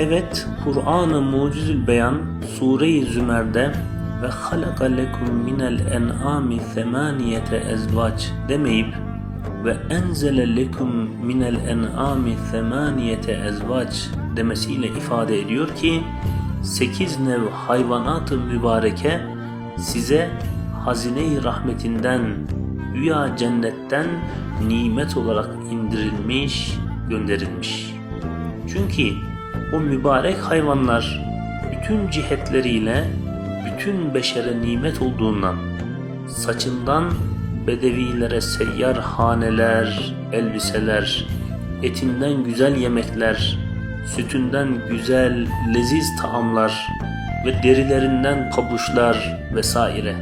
Evet, Kur'an-ı Mucizül Beyan Sure-i Zümer'de ve halaka lekum minel en'ami semaniyete ezvac demeyip ve enzele lekum minel en'ami semaniyete ezvac demesiyle ifade ediyor ki sekiz nev hayvanat-ı mübareke size hazine-i rahmetinden güya cennetten nimet olarak indirilmiş, gönderilmiş. Çünkü o mübarek hayvanlar bütün cihetleriyle bütün beşere nimet olduğundan saçından bedevilere seyyar haneler, elbiseler, etinden güzel yemekler, sütünden güzel, leziz taamlar ve derilerinden pabuçlar vesaire.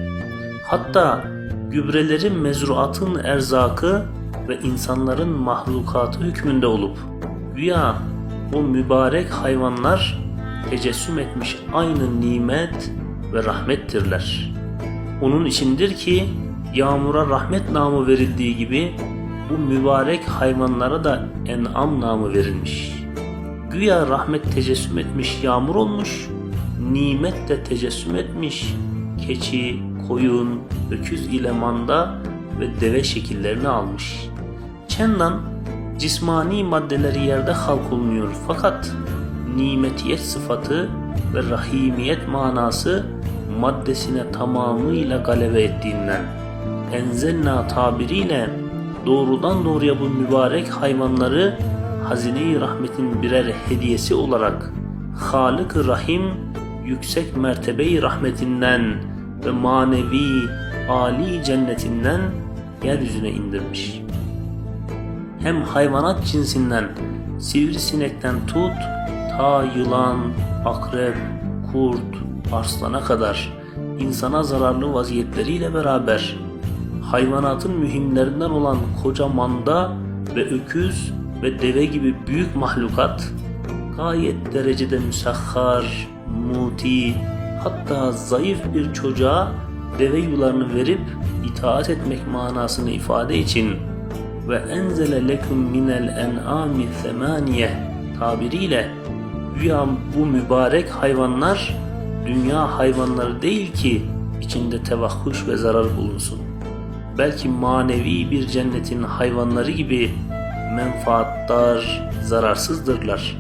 Hatta gübreleri mezruatın erzakı ve insanların mahlukatı hükmünde olup güya o mübarek hayvanlar tecessüm etmiş aynı nimet ve rahmettirler. Onun içindir ki yağmura rahmet namı verildiği gibi bu mübarek hayvanlara da en'am namı verilmiş. Güya rahmet tecessüm etmiş yağmur olmuş, nimet de tecessüm etmiş keçi, koyun, öküz ile manda ve deve şekillerini almış. Çendan cismani maddeleri yerde halk olunuyor fakat nimetiyet sıfatı ve rahimiyet manası maddesine tamamıyla galebe ettiğinden enzelna tabiriyle doğrudan doğruya bu mübarek hayvanları hazine-i rahmetin birer hediyesi olarak Halık-ı Rahim yüksek mertebeyi rahmetinden ve manevi âli cennetinden yeryüzüne indirmiş. Hem hayvanat cinsinden sivrisinekten tut ta yılan, akrep, kurt, arslana kadar insana zararlı vaziyetleriyle beraber hayvanatın mühimlerinden olan koca manda ve öküz ve deve gibi büyük mahlukat gayet derecede müsahhar, muti, hatta zayıf bir çocuğa deve yularını verip itaat etmek manasını ifade için ve enzele lekum minel en'ami semaniye tabiriyle güya bu mübarek hayvanlar dünya hayvanları değil ki içinde tevahhuş ve zarar bulunsun. Belki manevi bir cennetin hayvanları gibi menfaattar, zararsızdırlar.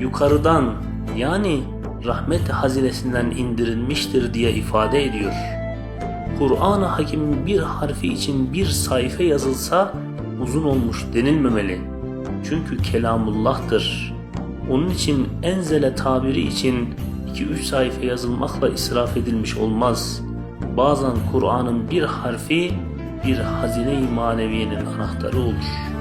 Yukarıdan yani rahmet hazinesinden indirilmiştir diye ifade ediyor. Kur'an-ı Hakim'in bir harfi için bir sayfa yazılsa uzun olmuş denilmemeli. Çünkü kelamullah'tır. Onun için enzele tabiri için 2-3 sayfa yazılmakla israf edilmiş olmaz. Bazen Kur'an'ın bir harfi bir hazine-i maneviyenin anahtarı olur.''